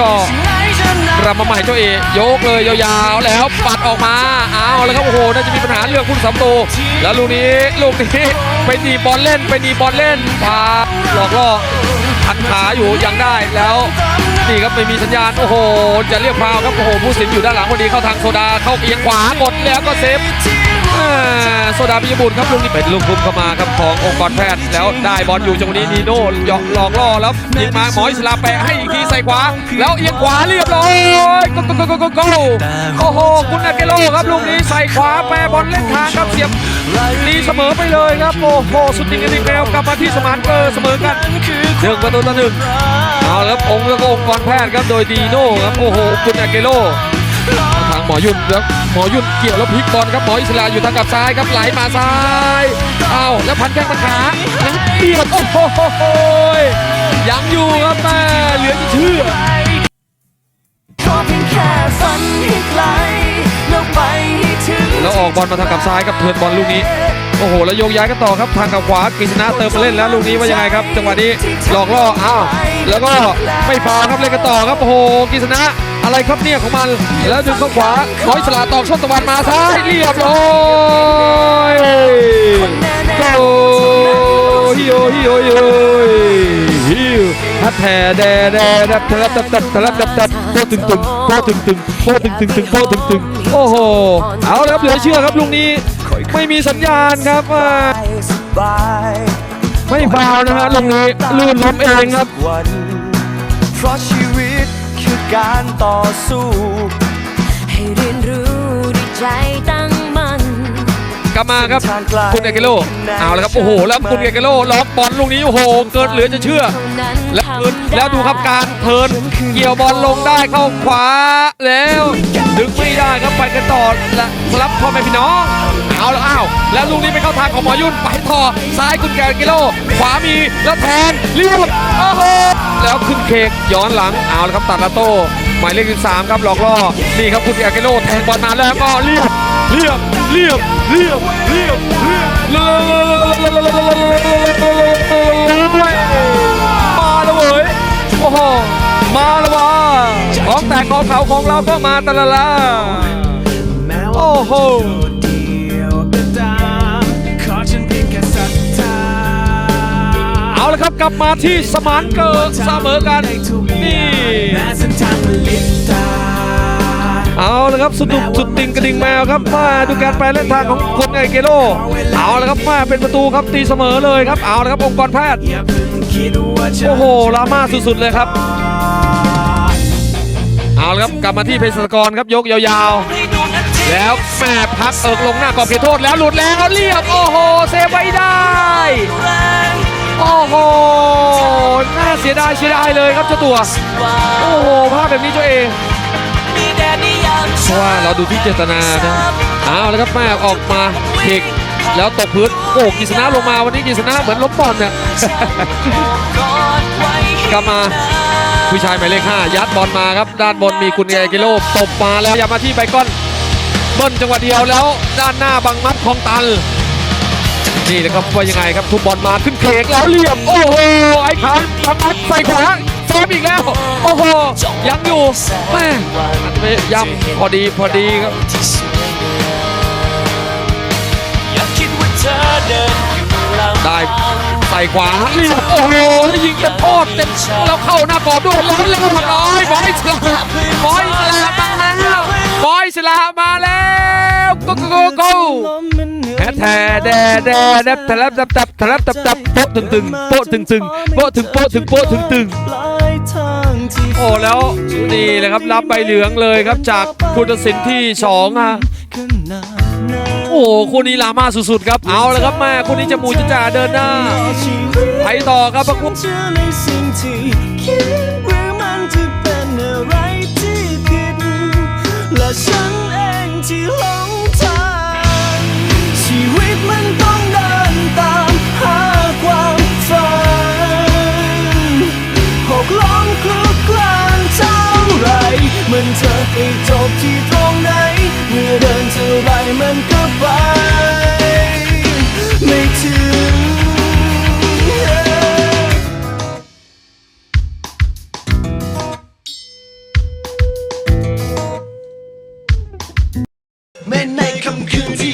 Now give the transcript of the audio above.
ก็กลับมาใหม่เจ้าเอกยกเลยยาวๆ แล้วปัดออกมาเอาแล้วครับโอ้โหน่าจะมีปัญหาเรื่องคุณสำตูแล้วลูกนี้ลูกนี้ไปดีบอลเล่นไปดีบอลเล่นพาหลอกล่อ หันขาอยู่ยังได้แล้วนี่ครับไม่มีสัญญาณโอ้โห จะเรียกพาวครับโอ้โหผู้สินอยู่ด้านหลังพอดีเข้าทางโซดาเข้าเอียงขวากดแล้วก็เซฟโซดาปิยบุตรครับลูกนี้เป็นลูกคุมเข้ามาครับขององค์กรแพทย์แล้วได้บอลอยู่จังหวะนี้นีโน่หยอกหลอกล่อแล้วยิงมาหมออิสลาแปะให้อีกทีใส่ขวา แล้วเอียงขวาเรียบร้อยก็ก็ก็ก็ก็โอ้โหคุณอาเกโลครับลูกนี้ใส่ขวาแปะบอลเล่นทางครับเสียบ ดีเสมอไปเลยครับ โอ้โห สุดจริงกันอีกแล้วกลับมาที่สมานเกอร์เสมอกันหนึ่งประตูต่อหนึ่งเอาแล้วครับองค์แล้วก็องค์กรแพทย์ครับโดยดีโน่ครับโอ้โหคุณอาเกโลทางหมอยุ่นแล้วหมอยุ่นเกี่ยวแล้วพลิกบอลครับหมออิสลาอยู่ทางกับซ้ายครับไหลมาซ้ายเอาแล้วพันแข้งพันขาเบียดโอ้โหยังอยู่ครับแม่เหลือ ออกบอลมาทางกับซ้ายครับเทิร์นบอลลูกนี้โอ้โหแล้วโยกย้ายกันต่อครับทางกับขวากฤษณะเติมมาเล่นแล้วลูกนี้ว่ายังไงครับ จังหวะนี้หลอกล่ออ้าวแล้วก็ไม่ฟาวครับเล่นกันต่อครับโอ้โหกฤษณะอะไรครับเนี่ยของมันแล้วดึงเข้าขวาหมออิสลาตอกช่องตะวันมาซ้ายเรียบร้อยโอ้ฮิโอฮิโอฮิโอฮิว ฮัทแทแดแดดับทะลับดับดับทะลับดับดับโคตึงตึงโคตึงตึงโคตึงตึงตึงโคตึงตึงโอ้โหเอาละครับเหลือเชื่อครับลูกนี้ไม่มีสัญญาณครับไม่ฟาวนะฮะลูกนี้ลื่นล้มเองครับเพราะชีวิตคือการต่อสู้ให้เรียนรู้ด้วยใจตั้งมั่นกลับมาครับคุณเอเกโลเอาละครับโอ้โหแล้วคุณเอเกโลล็อกบอลลูกนี้โอ้โหเกินเหลือจะเชื่อแล้ว คืนแล้วดูครับการเทิร์นเกี่ยวบอลลงได้เข้าขวาแล้วดึงไม่ได้ครับไปกันต่อและรับพ่อแม่พี่น้องเอาแล้วอ้าวแล้วลูกนี้ไปเข้าทางของหมอยุ่นไปต่อซ้ายคุณแกกิโล ขวามีแล้วแทงเรียบโอ้โหแล้วขึ้นเคกย้อนหลังเอาแล้วครับตัดละโต้หมายเลข13ครับหลอกล่อนี่ครับคุณแกกิโลแทงบอลมาแล้วก็เรียบเรียบเรียบเรียบเรียบเรียบ โอ้โห มาแล้ววะของแต่ของเขาของเราก็มาตะละละโอ้โหเอาละครับกลับมาที่สมานเกิดเสมอกันนี่เอาละครับสุดุสุดติงกระดิ่งแมวครับมาดูการแปลเล่นทางของคนไอเกโลเอาละครับมาเป็นประตูครับตีเสมอเลยครับเอาละครับองค์กรแพทย์ โอ้โหลามาสุดๆเลยครับ เอาละครับกลับมาที่เพชรสกรครับยกยาวๆ แล้วแม่พักเอิกลงหน้ากรอบเขตโทษแล้วหลุดแล้วเรียบโอ้โหเซฟไว้ได้ โอ้โหน่าเสียดายเสียดายเลยครับเจ้าตัว โอ้โหภาพแบบนี้เจ้าเองเพราะว่าเราดูที่เจตนานะเอาแล้วครับแม่ออกมาเทก แล้วตกพื้นโอ้กิษณะลงมาวันนี้กิษณะเหมือนล้มบอลเนี่ยกอดไว้กลับมาผู้ชายหมายเลข5ยัดบอลมาครับ ด้านบนมีคุณเอกิโลตบมาแล้วอย่ามาที่ไบคอนเบิ้ลจังหวะเดียวแล้ว ด้านหน้าบังมัดของตันนี่นะครับว่ายังไงครับทุบบอลมาขึ้นเคกแล้วเหลี่ยมโอ้โหไอ้ขาบังมัดใส่ขวาเซฟอีกแล้วโอ้โหยังอยู่แม่อาจจะไม่ย้ำพอดีพอดีครับ ได้ใส่ขวาเรียบโอ้โหแล้วยิงเต็มโทษเต็มแล้วเข้าหน้ากรอบด้วยล้นแล้วหมดเลยบอยสลาบอยสลามาแล้วบอยสลามาแล้วโกโกโกโกแฮแทแดแดแดบทะลับดับดับทะลับดับดับโป๊ะตึงตึงโป๊ะตึงตึงโป๊ะถึงโป๊ะถึงโป๊ะถึงตึงปลายทางที่โอ้แล้วนี่เลยครับรับใบเหลืองเลยครับจากผู้ตัดสินที่สองอะขนาดนั้น โอ้โหคู่นี้ลามาสุดๆครับ เอาละครับแม่คู่นี้จะหมูจะจ่าเดินหน้าไปต่อครับพระคุณเชื่อในสิ่งที่คิดและฉันเองที่หลง come good.